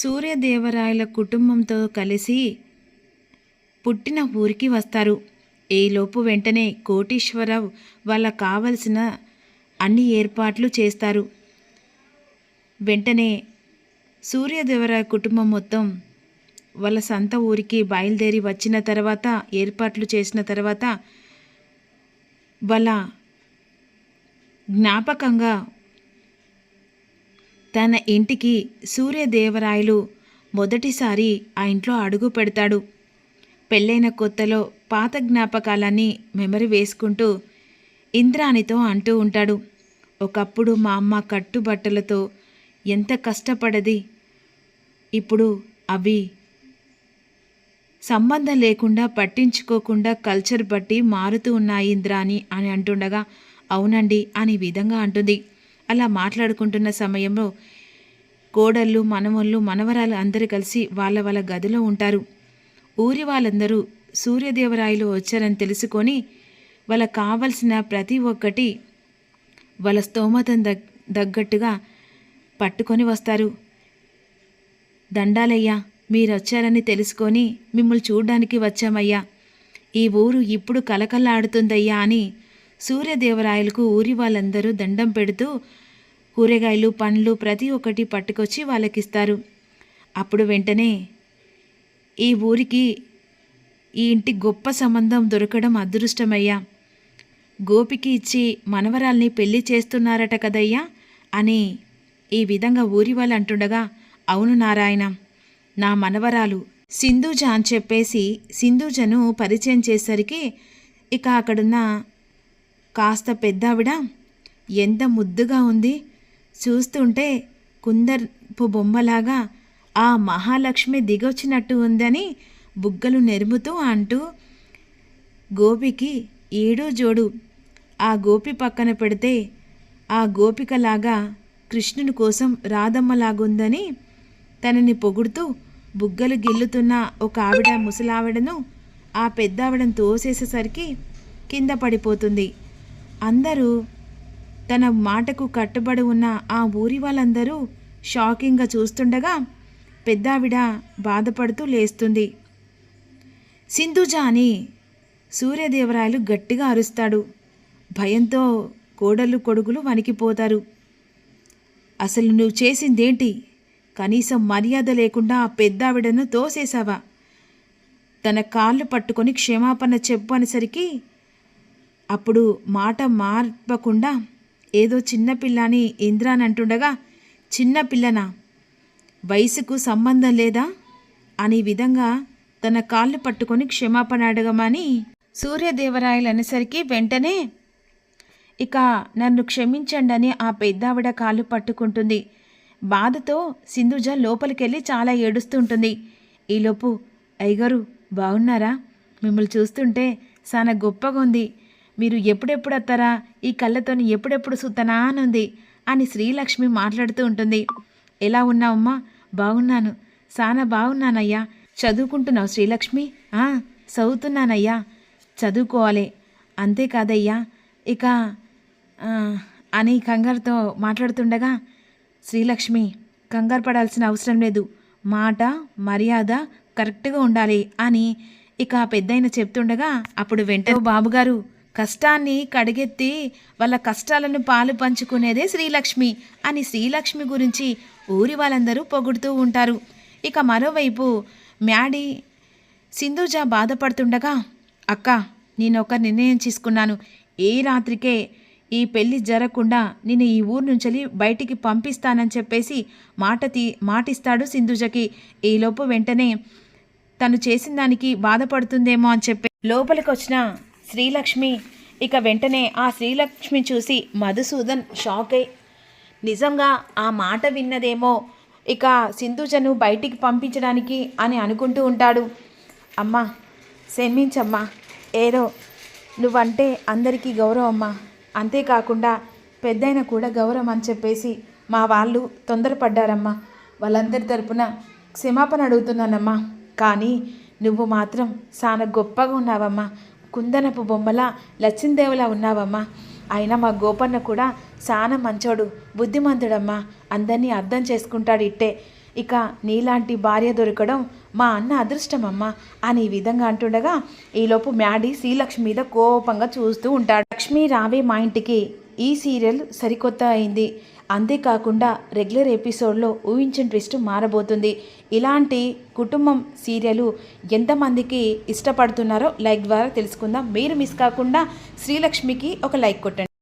సూర్యదేవరాయల కుటుంబంతో కలిసి పుట్టిన ఊరికి వస్తారు. ఈలోపు వెంటనే కోటీశ్వరరావు వాళ్ళ కావలసిన అన్ని ఏర్పాట్లు చేస్తారు. వెంటనే సూర్యదేవరాయ కుటుంబం మొత్తం వాళ్ళ సొంత ఊరికి బయలుదేరి వచ్చిన తర్వాత ఏర్పాట్లు చేసిన తర్వాత వాళ్ళ జ్ఞాపకంగా తన ఇంటికి సూర్యదేవరాయలు మొదటిసారి ఆ ఇంట్లో అడుగు పెడతాడు. పెళ్ళైన కొత్తలో పాత జ్ఞాపకాలన్నీ మెమరీ వేసుకుంటూ ఇంద్రాణితో అంటూ ఉంటాడు. ఒకప్పుడు మా అమ్మ కట్టుబట్టలతో ఎంత కష్టపడది. ఇప్పుడు అవి సంబంధం లేకుండా పట్టించుకోకుండా కల్చర్ బట్టి మారుతూ ఉన్నాయి ఇంద్రాని అని అంటుండగా అవునండి అని విధంగా అంటుంది. అలా మాట్లాడుకుంటున్న సమయంలో కోడళ్ళు మనవళ్ళు మనవరాలు అందరూ కలిసి వాళ్ళ వాళ్ళ గదిలో ఉంటారు. ఊరి వాళ్ళందరూ సూర్యదేవరాయలు వచ్చారని తెలుసుకొని వాళ్ళకు కావలసిన ప్రతి ఒక్కటి వాళ్ళ స్తోమతం దగ్ తగ్గట్టుగా పట్టుకొని వస్తారు. దండాలయ్యా మీరొచ్చారని తెలుసుకొని మిమ్మల్ని చూడ్డానికి వచ్చామయ్యా. ఈ ఊరు ఇప్పుడు కలకల్లాడుతుందయ్యా అని సూర్యదేవరాయలకు ఊరి వాళ్ళందరూ దండం పెడుతూ కూరగాయలు పండ్లు ప్రతి ఒక్కటి పట్టుకొచ్చి వాళ్ళకిస్తారు. అప్పుడు వెంటనే ఈ ఊరికి ఈ ఇంటి గొప్ప సంబంధం దొరకడం అదృష్టమయ్యా. గోపికి ఇచ్చి మనవరాల్ని పెళ్ళి చేస్తున్నారట కదయ్యా అని ఈ విధంగా ఊరి వాళ్ళు అంటుండగా అవును నారాయణ నా మనవరాలు. సింధూజ అని చెప్పేసి సింధూజను పరిచయం చేసరికి ఇక అక్కడున్న కాస్త పెద్దావిడ ఎంత ముద్దుగా ఉంది చూస్తుంటే కుందర్పు బొమ్మలాగా ఆ మహాలక్ష్మి దిగొచ్చినట్టు ఉందని బుగ్గలు నెరుముతూ అంటూ గోపికి ఏడో జోడు. ఆ గోపి పక్కన పెడితే ఆ గోపికలాగా కృష్ణుని కోసం రాధమ్మలాగుందని తనని పొగుడుతూ బుగ్గలు గిల్లుతున్న ఒక ఆవిడ ముసలావిడను ఆ పెద్దావిడను తోసేసేసరికి కింద పడిపోతుంది. అందరూ తన మాటకు కట్టుబడి ఉన్న ఆ ఊరి వాళ్ళందరూ షాకింగ్గా చూస్తుండగా పెద్దావిడ బాధపడుతూ లేస్తుంది. సింధుజ అని సూర్యదేవరాయలు గట్టిగా అరుస్తాడు. భయంతో కోడలు కొడుకులు వణికిపోతారు. అసలు నువ్వు చేసిందేంటి? కనీసం మర్యాద లేకుండా ఆ పెద్దావిడను తోసేశావా? తన కాళ్ళు పట్టుకొని క్షమాపణ చెప్పు అనేసరికి అప్పుడు మాట మార్పకుండా ఏదో చిన్నపిల్లని ఇంద్రాని అంటుండగా చిన్నపిల్లనా వయసుకు సంబంధం లేదా? అనే విధంగా తన కాళ్ళు పట్టుకొని క్షమాపణ అడగమని సూర్యదేవరాయలు అనేసరికి వెంటనే ఇక నన్ను క్షమించండి అని ఆ పెద్దావిడ కాళ్ళు పట్టుకుంటుంది. బాధతో సింధుజ లోపలికెళ్ళి చాలా ఏడుస్తుంటుంది. ఈలోపు అయ్యగారు బాగున్నారా? మిమ్మల్ని చూస్తుంటే చాలా గొప్పగా ఉంది. మీరు ఎప్పుడెప్పుడు వస్తారా? ఈ కళ్ళతోని ఎప్పుడెప్పుడు సుత్తనా అనుంది అని శ్రీలక్ష్మి మాట్లాడుతూ ఉంటుంది. ఎలా ఉన్నావమ్మా? బాగున్నాను. సానా బాగున్నానయ్యా. చదువుకుంటున్నావు శ్రీలక్ష్మి? "ఆ, చదువుతున్నానయ్యా. చదువుకోవాలి. అంతేకాదయ్యా. ఇక అని కంగారుతో మాట్లాడుతుండగా శ్రీలక్ష్మి కంగారు పడాల్సిన అవసరం లేదు. మాట మర్యాద కరెక్ట్గా ఉండాలి అని ఇక పెద్దయిన చెప్తుండగా అప్పుడు వెంటనే బాబుగారు కష్టాన్ని కడిగెత్తి వాళ్ళ కష్టాలను పాలు పంచుకునేదే శ్రీలక్ష్మి అని శ్రీలక్ష్మి గురించి ఊరి వాళ్ళందరూ పొగుడుతూ ఉంటారు. ఇక మరోవైపు మ్యాడీ సింధుజ బాధపడుతుండగా అక్క నేను ఒక నిర్ణయం తీసుకున్నాను. ఏ రాత్రికే ఈ పెళ్ళి జరగకుండా నేను ఈ ఊరు నుంచి బయటికి పంపిస్తానని చెప్పేసి మాట తీ మాటిస్తాడు సింధుజకి. ఈలోపు వెంటనే తను చేసిన దానికి బాధపడుతుందేమో అని చెప్పి లోపలికి వచ్చిన శ్రీలక్ష్మి. ఇక వెంటనే ఆ శ్రీలక్ష్మి చూసి మధుసూదన్ షాక్ అయి నిజంగా ఆ మాట విన్నదేమో. ఇక సింధుజను బయటికి పంపించడానికి అని అనుకుంటూ ఉంటాడు. అమ్మా క్షమించమ్మా. ఏదో నువ్వంటే అందరికీ గౌరవం అమ్మా. అంతేకాకుండా పెద్దయిన కూడా గౌరవం అని చెప్పేసి మా వాళ్ళు తొందరపడ్డారమ్మా. వాళ్ళందరి తరపున క్షమాపణ అడుగుతున్నానమ్మా. కానీ నువ్వు మాత్రం చాలా గొప్పగా ఉన్నావమ్మా. కుందనపు బొమ్మలా లచ్చిందేవులా ఉన్నావమ్మా. అయినా మా గోపన్న కూడా చాలా మంచోడు బుద్ధిమంతుడమ్మా. అందరినీ అర్థం చేసుకుంటాడు ఇట్టే. ఇక నీలాంటి భార్య దొరకడం మా అన్న అదృష్టమమ్మా అని ఈ విధంగా అంటుండగా ఈలోపు మ్యాడీ శ్రీలక్ష్మి మీద కోపంగా చూస్తూ ఉంటాడు. లక్ష్మి రావే మా ఇంటికి. ఈ సీరియల్ సరికొత్త అయింది. అంతేకాకుండా రెగ్యులర్ ఎపిసోడ్లో ఊహించిన ట్విస్ట్ మారబోతుంది. ఇలాంటి కుటుంబం సీరియల్ ఎంతమందికి ఇష్టపడుతున్నారో లైక్ ద్వారా తెలుసుకుందాం. మీరు మిస్ కాకుండా శ్రీలక్ష్మికి ఒక లైక్ కొట్టండి.